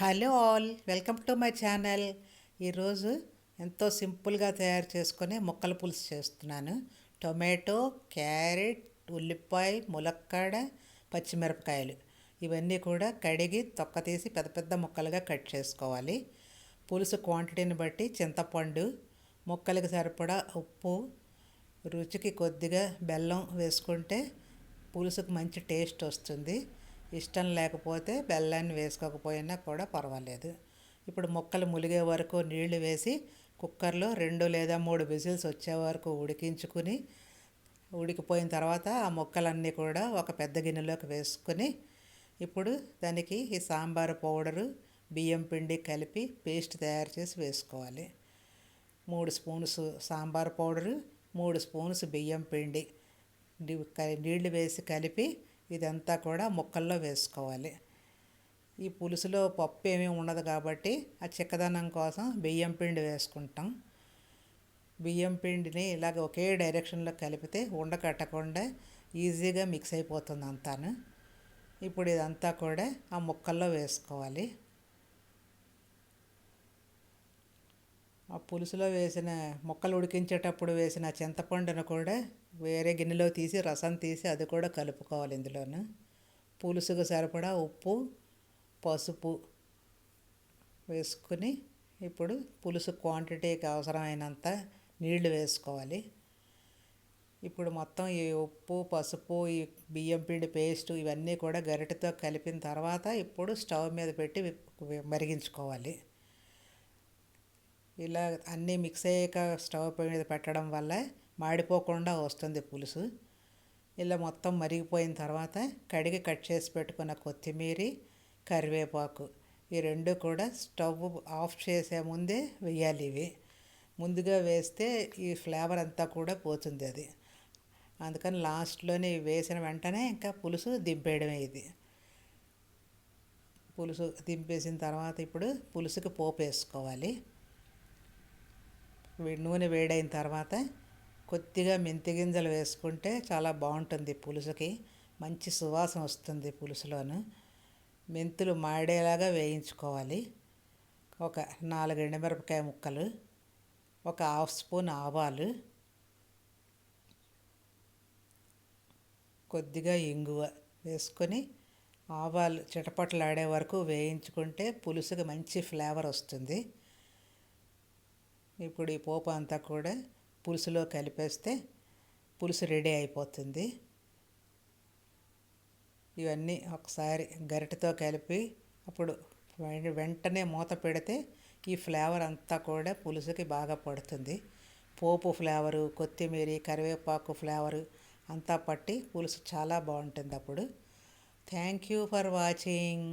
Hello all welcome to my channel. ఈరోజు ఎంతో సింపుల్గా తయారు చేసుకునే ముక్కల పులుసు చేస్తున్నాను. టొమాటో క్యారెట్ ఉల్లిపాయ ములక్కాడ పచ్చిమిరపకాయలు. ఇవన్నీ కూడా కడిగి తొక్క తీసి పెద్ద పెద్ద ముక్కలుగా కట్ చేసుకోవాలి. పులుసు క్వాంటిటీని బట్టి చింతపండు ముక్కలకి సరిపడా ఉప్పు రుచికి కొద్దిగా బెల్లం వేసుకుంటే పులుసుకు మంచి టేస్ట్ వస్తుంది. ఇష్టం లేకపోతే బెల్లాన్ని వేసుకోకపోయినా కూడా పర్వాలేదు. ఇప్పుడు ముక్కలు ములిగే వరకు నీళ్ళు వేసి కుక్కర్లో రెండు లేదా మూడు విజిల్స్ వచ్చే వరకు ఉడికించుకుని ఉడికిపోయిన తర్వాత ఆ ముక్కలన్నీ కూడా ఒక పెద్ద గిన్నెలోకి వేసుకొని ఇప్పుడు దానికి ఈ సాంబార్ పౌడరు బియ్యం పిండి కలిపి పేస్ట్ తయారు చేసి వేసుకోవాలి. మూడు స్పూన్స్ సాంబార్ పౌడరు మూడు స్పూన్స్ బియ్యం పిండి. నీళ్ళు వేసి కలిపి ఇదంతా కూడా ముక్కల్లో వేసుకోవాలి. ఈ పులుసులో పప్పు ఏమీ ఉండదు కాబట్టి ఆ చిక్కదనం కోసం బియ్యం పిండి వేసుకుంటాం. బియ్యం పిండిని ఇలాగ ఒకే డైరెక్షన్లో కలిపితే ఉండకట్టకుండా ఈజీగా మిక్స్ అయిపోతుంది అంతాను. ఇప్పుడు ఇదంతా కూడా ఆ ముక్కల్లో వేసుకోవాలి. ఆ పులుసులో వేసిన ముక్కలు ఉడికించేటప్పుడు వేసిన చింతపండును కూడా వేరే గిన్నెలో తీసి రసం తీసి అది కూడా కలుపుకోవాలి ఇందులోను. పులుసుకు సరిపడా ఉప్పు పసుపు వేసుకుని ఇప్పుడు పులుసు క్వాంటిటీకి అవసరమైనంత నీళ్ళు వేసుకోవాలి. ఇప్పుడు మొత్తం ఈ ఉప్పు పసుపు ఈ బియ్యం పిండి పేస్ట్ ఇవన్నీ కూడా గరిటెతో కలిపిన తర్వాత ఇప్పుడు స్టవ్ మీద పెట్టి మరిగించుకోవాలి. ఇలా అన్నీ మిక్స్ అయ్యాక స్టవ్ మీద పెట్టడం వల్ల మాడిపోకుండా వస్తుంది పులుసు. ఇలా మొత్తం మరిగిపోయిన తర్వాత కడిగి కట్ చేసి పెట్టుకున్న కొత్తిమీర కరివేపాకు ఈ రెండు కూడా స్టవ్ ఆఫ్ చేసే ముందే వేయాలి ఇవి. ముందుగా వేస్తే ఈ ఫ్లేవర్ అంతా కూడా పోతుంది అది. అందుకని లాస్ట్లోనే వేసిన వెంటనే ఇంకా పులుసు దింపేయడమే ఇది. పులుసు దింపేసిన తర్వాత ఇప్పుడు పులుసుకి పోపు వేసుకోవాలి. నూనె వేడైన తర్వాత కొద్దిగా మెంతి గింజలు వేసుకుంటే చాలా బాగుంటుంది పులుసుకి. మంచి సువాసన వస్తుంది పులుసులోను. మెంతులు మాడేలాగా వేయించుకోవాలి. ఒక నాలుగు ఎండుమిరపకాయ ముక్కలు ఒక హాఫ్ స్పూన్ ఆవాలు కొద్దిగా ఇంగువ వేసుకొని ఆవాలు చిటపటలాడే వరకు వేయించుకుంటే పులుసుకి మంచి ఫ్లేవర్ వస్తుంది. ఇప్పుడు ఈ పోపు అంతా కూడా పులుసులో కలిపేస్తే పులుసు రెడీ అయిపోతుంది. ఇవన్నీ ఒకసారి గరిటతో కలిపి అప్పుడు వెంటనే మూత పెడితే ఈ ఫ్లేవర్ అంతా కూడా పులుసుకి బాగా పడుతుంది. పోపు ఫ్లేవరు కొత్తిమీర కరివేపాకు ఫ్లేవరు అంతా పట్టి పులుసు చాలా బాగుంటుంది అప్పుడు. Thank you for watching.